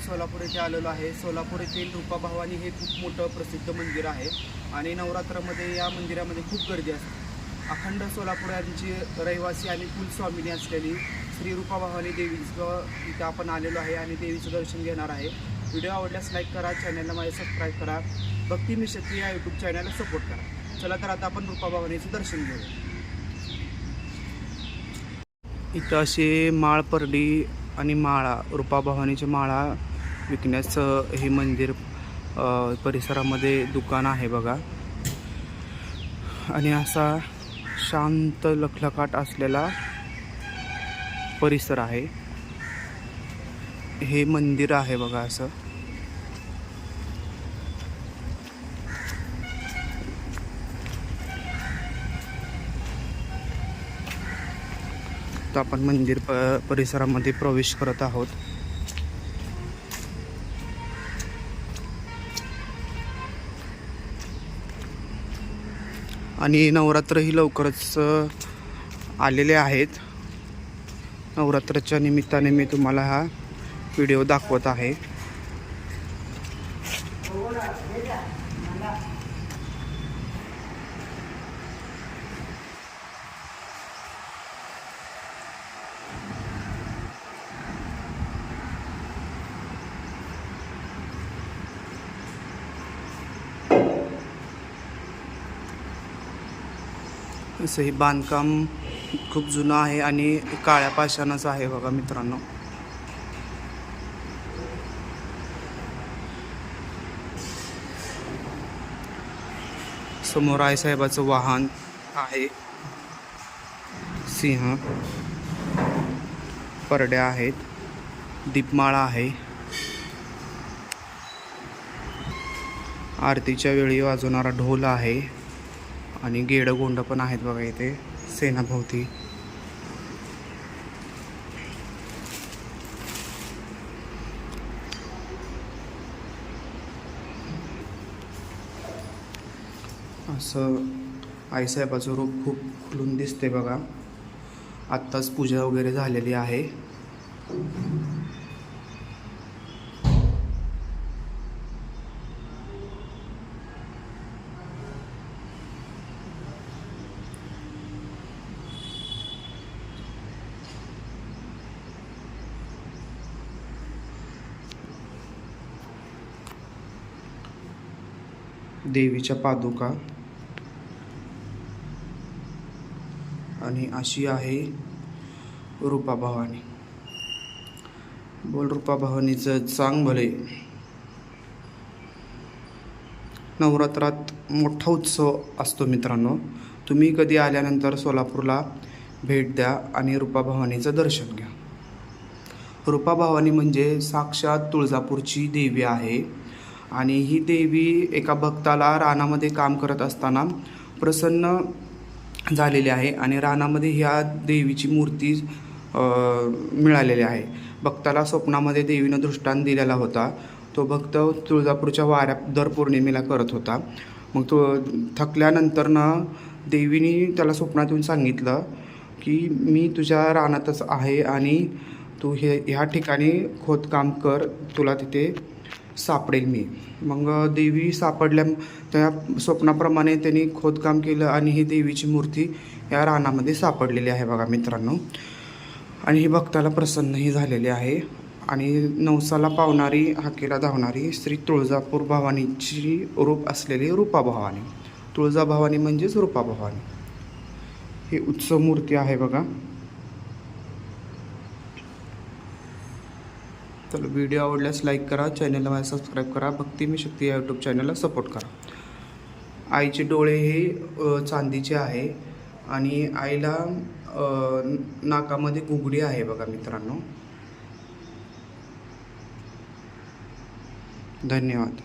सोलापूर येथे आलेलो आहे. सोलापूर येथील रूपा भवानी हे खूप मोठं प्रसिद्ध मंदिर आहे आणि नवरात्रामध्ये या मंदिरामध्ये खूप गर्दी असते. अखंड सोलापुरांची रहिवासी आणि कुलस्वामिनी असलेली श्री रूपा भवानी देवीचं इथं आपण आलेलो आहे आणि देवीचं दर्शन घेणार आहे. व्हिडिओ आवडल्यास लाईक करा चॅनलला माझे सबस्क्राईब करा. भक्ती मिशक्ती या यूट्यूब चॅनलला सपोर्ट करा. चला तर आता आपण रूपा भवानीचं दर्शन घेऊ इथं असे माळपर्डी आणि माळा रूपा भवानीच्या माळा विकण्याचं हे मंदिर परिसरामध्ये दुकान आहे बघा. आणि असा शांत लखलखाट असलेला परिसर आहे. हे मंदिर आहे बघा असं. तर आपण मंदिर प परिसरामध्ये प्रवेश करत आहोत. आणि नवरात्रही लवकरच आलेले आहेत. नवरात्राच्या निमित्ताने मी तुम्हाला हा व्हिडिओ दाखवत आहे. असं हे बांधकाम खूप जुनं आहे आणि काळ्या पाषाणाचं आहे बघा मित्रांनो. समोर आईसाहेबाचं वाहन आहे. सिंह. परड्या आहेत. दीपमाळा आहे. आरतीच्या वेळी वाजवणारा ढोल आहे. आणि गेडगोंड पण आहेत बघा इथे. सेनाभोवती. असं आईसाहेबाचं रूप खूप खुलून दिसते बघा. आत्ताच पूजा वगैरे झालेली आहे. देवीच्या पादुका. आणि अशी आहे रूपा भवानी. बोल रूपा भवानीचं चांग भले. नवरात्रात मोठा उत्सव असतो मित्रांनो. तुम्ही कधी आल्यानंतर सोलापूरला भेट द्या आणि रूपा भवानीचं दर्शन घ्या. रूपा भवानी म्हणजे साक्षात तुळजापूरची देवी आहे. आणि ही देवी एका भक्ताला रानामध्ये काम करत असताना प्रसन्न झालेली आहे आणि रानामध्ये ह्या देवीची मूर्ती मिळालेली आहे. भक्ताला स्वप्नामध्ये देवीनं दृष्टांत दिलेला होता. तो भक्त तुळजापूरच्या वाऱ्या दर पौर्णिमेला करत होता. मग तो थकल्यानंतरनं देवीने त्याला स्वप्नात येऊन सांगितलं की मी तुझ्या रानातच आहे आणि तू हे ह्या ठिकाणी खोदकाम कर. तुला तिथे सापडेल मी. मग देवी सापडल्या त्या स्वप्नाप्रमाणे त्यांनी खोदकाम केलं आणि ही देवीची मूर्ती या रानामध्ये सापडलेली आहे बघा मित्रांनो. आणि ही भक्ताला प्रसन्नही झालेली आहे. आणि नवसाला पावणारी हाकेला धावणारी श्री तुळजापूर भवानीची रूप असलेली रूपा भवानी तुळजा भवानी म्हणजेच रूपा भवानी ही उत्सव मूर्ती आहे बघा. तर व्हिडिओ आवडल्यास लाईक करा चॅनलला माझ्या सबस्क्राईब करा. भक्ती मी शक्ती या यूट्यूब चॅनलला सपोर्ट करा. आईचे डोळे हे चांदीचे आहे आणि आईला नाकामध्ये गुगडी आहे बघा मित्रांनो. धन्यवाद.